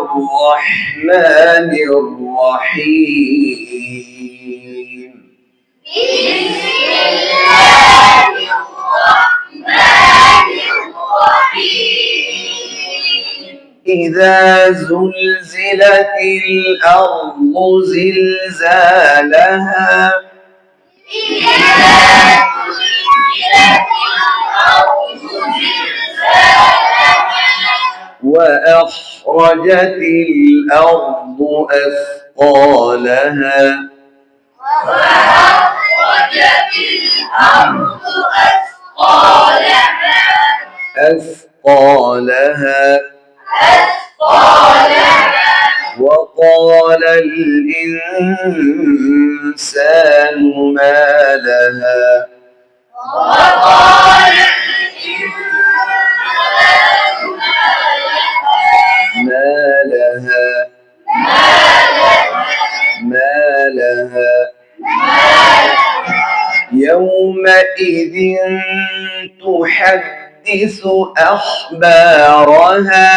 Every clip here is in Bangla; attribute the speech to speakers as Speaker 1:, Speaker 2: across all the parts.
Speaker 1: الرحمن الرحيم
Speaker 2: بسم الله الرحمن الرحيم إذا زلزلت الأرض زلزالها
Speaker 1: إذا زلزلت الأرض زلزالها
Speaker 2: وأخ أخرجت الأرض أثقالها
Speaker 1: وأخرجت الأرض أثقالها
Speaker 2: أثقالها
Speaker 1: أثقالها
Speaker 2: وقال الإنسان ما لها
Speaker 1: وقال
Speaker 2: يومئذ تحدث أخبارها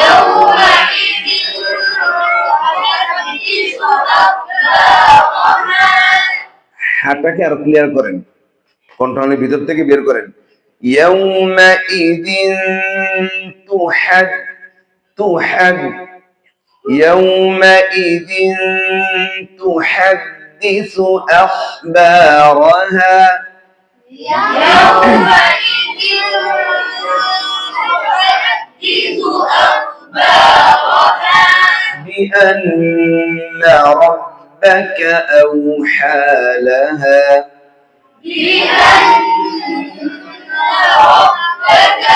Speaker 1: يومئذ تحدث أخبارها
Speaker 2: হাতটাকে আর ক্লিয়ার করেন কণ্ঠনালীর ভিতর থেকে বের করেন يومئذ تحد تحد يومئذ تحد تحدث أخبارها
Speaker 1: يومئذ تحدث أخبارها
Speaker 2: بأن ربك أوحى لها
Speaker 1: بأن ربك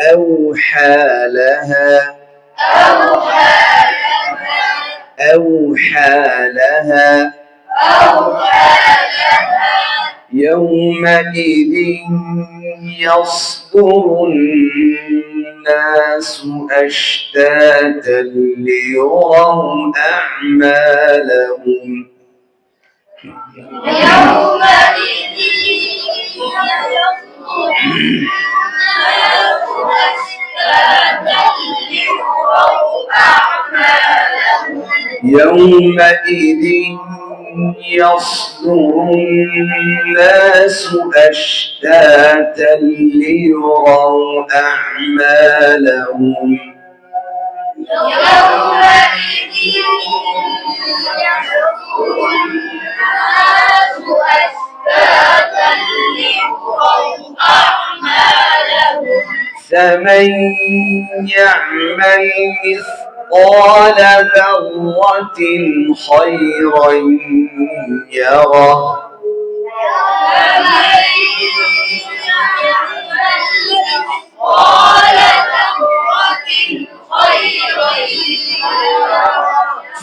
Speaker 1: أوحى لها
Speaker 2: أوحى يومئذ يصدر الناس أشتاتا ليروا أعمالهم
Speaker 1: يومئذ
Speaker 2: يومئذ يصدر الناس أشتاتا ليروا أعمالهم
Speaker 1: يومئذ يصدر الناس أشتاتا أعمالهم
Speaker 2: فمن يعمل
Speaker 1: مثل مثقال ذرة خيرا يره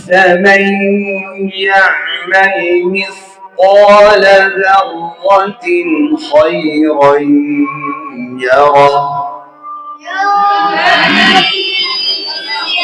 Speaker 2: فمن يعمل مثقال ذرة خيرا يره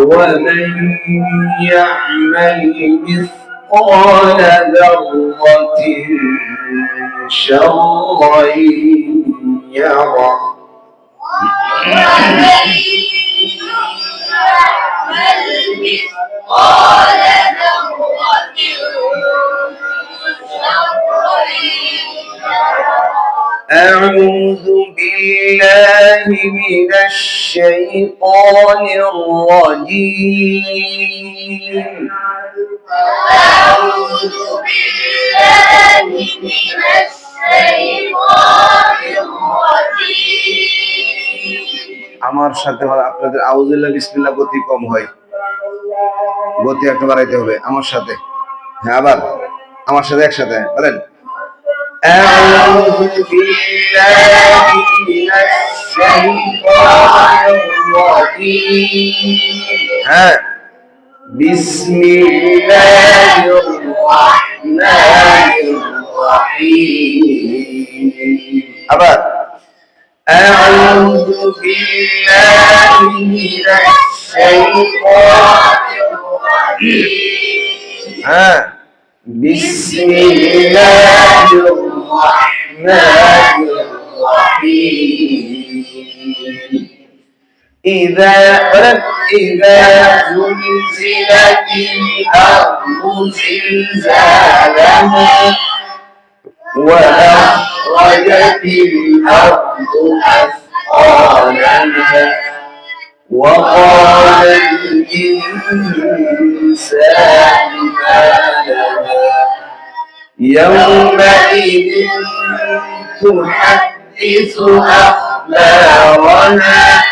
Speaker 2: ومن يعمل مثقال ذرة شرا يرى
Speaker 1: ومن يعمل مثقال ذرة
Speaker 2: شرا أعوذ بالله من الشيطان الرجيم আমার সাথে আপনাদের আউজুল্লাহ বিসমিল্লাহ গতি কম হয় গতি একটা বাড়াইতে হবে আমার সাথে হ্যাঁ আবার আমার সাথে একসাথে বলেন أعوذ بالله من الشيطان الرجيم بسم الله الرحمن الرحيم أبا أعوذ بالله من الشيطان الرجيم بسم الله الرحمن الرحمن الرحيم إذا إذا زلزلت الأرض زلزالها وأخرجت الأرض أثقالها وقال الإنسان ما لها يومئذ تحدث أخبارها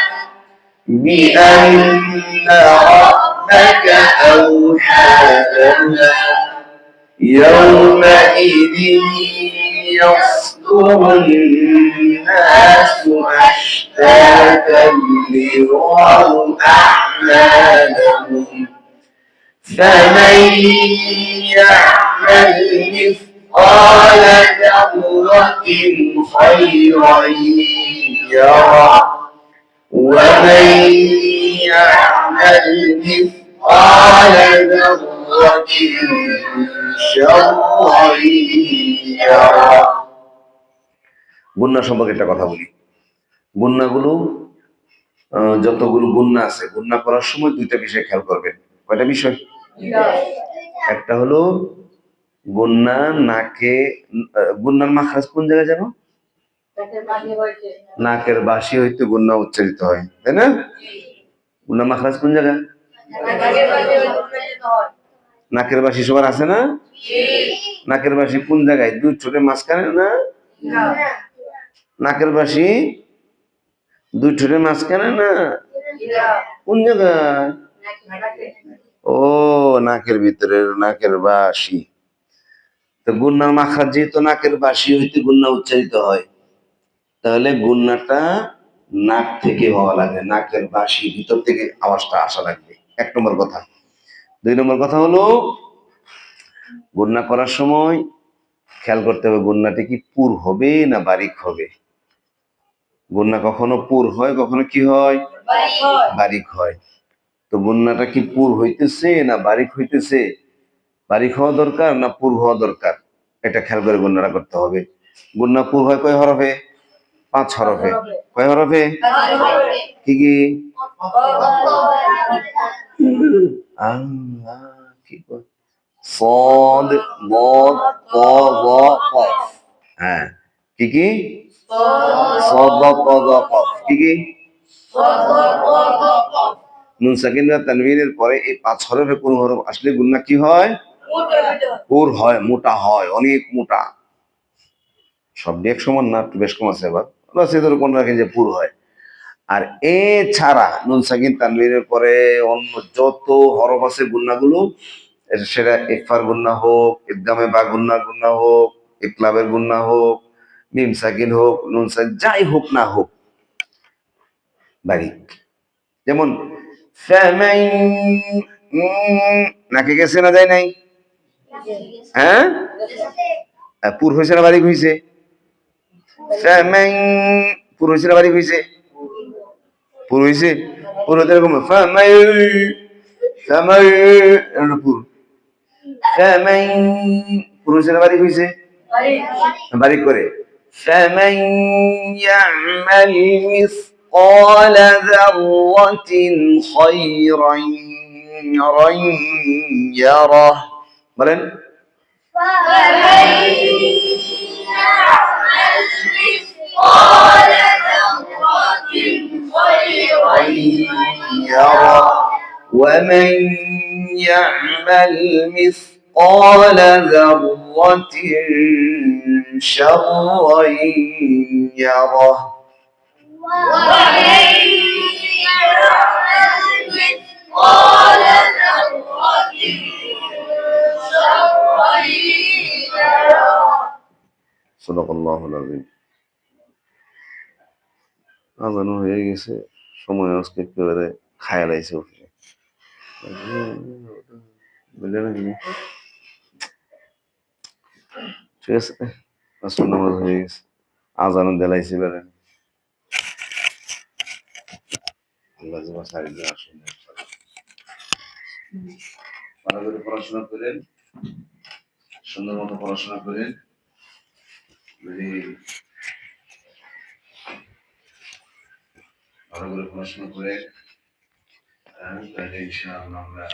Speaker 2: بأن ربك أوحى لنا يومئذ يصدر الناس أشتاتا ليروا أعمالهم فمن يعمل مثل قال يرى ومن يعمل مثقال ذرة يرى বন্যা সম্পর্কে একটা কথা বলি বন্যাগুলো যতগুলো বন্যা আছে বন্যা করার সময় দুইটা বিষয় খেয়াল করবেন কয়টা বিষয় একটা হলো গুন্না নাকে গুন্নার মাখরাজ কোন জায়গায় যেন নাকের বাসি হইতে গুন্না উচ্চারিত হয় তাই না গুন্না মাখরাজ কোন জায়গায় নাকের বাসি সবার আছে না নাকের বাসি কোন জায়গায় দুই ঠোঁটের মাঝখানে না নাকের বাসি দুই ঠোঁটের মাঝখানে না কোন জায়গায় ও নাকের ভিতরে নাকের বাসি তো গুন্নার মাখা যেহেতু নাকের বাসি হইতে গুন্না উচ্চারিত হয় তাহলে গুন্নাটা নাক থেকে হওয়া লাগে নাকের বাসি ভিতর থেকে আওয়াজটা আসা লাগবে এক নম্বর কথা দুই নম্বর কথা হলো গুন্না করার সময় খেয়াল করতে হবে গুন্নাটি কি পুর হবে না বারিক হবে গুন্না কখনো পুর হয় কখনো কি হয় বারিক হয় তো গুন্নাটা কি পুর হইতেছে না বারিক হইতেছে তারিখ হওয়া দরকার না পূর্ব হওয়া দরকার এটা খেয়াল করে গণ্যরা করতে হবে গুন্না পূর্ব হয় কয় হরফে পাঁচ হরফে কয় হরফে কি কি সদ প হ্যাঁ প গ নুন সাকিন তানবিনের পরে এই পাঁচ হরফে কোন হরফ আসলে গুন্না কি হয় পুর হয় মোটা হয় অনেক মোটা সব এক সমান না একটু বেশ কম আছে এবার সেদের কোন রাখেন যে পুর হয় আর এ ছাড়া নুন সাকিন তানবিরের পরে অন্য যত হরফ আছে গুন্নাগুলো সেটা ইকফার গুন্না হোক ইদ্দামে বা গুন্নার গুন্না হোক ইকলাবের গুন্না হোক মিম সাকিন হোক নুন সাকিন যাই হোক না হোক বারিক যেমন নাকি গেছে না যায় নাই হ্যাঁ পুরুষের বাড়ি ঘুইছে পুরুষের বাড়ি ঘুইছে পুরুষে পুরুষের কম ফামাই ফামাই পুর ফামাই পুরুষের বাড়ি ঘুইছে বাড়ি করে فمن يعمل مثقال ذرة বলেন ومن يعمل مثقال ذرة شرا يره
Speaker 1: ومن يعمل مثقال
Speaker 2: صدق আজান হয়ে গেছে সময় আজকে একেবারে ঠিক আছে আসল নামাজ হয়ে গেছে আজান দেলাইছে বেড়ে পড়াশোনা করেন সুন্দর মতো পড়াশোনা করে ভালো করে পড়াশোনা করে হ্যাঁ, আমরা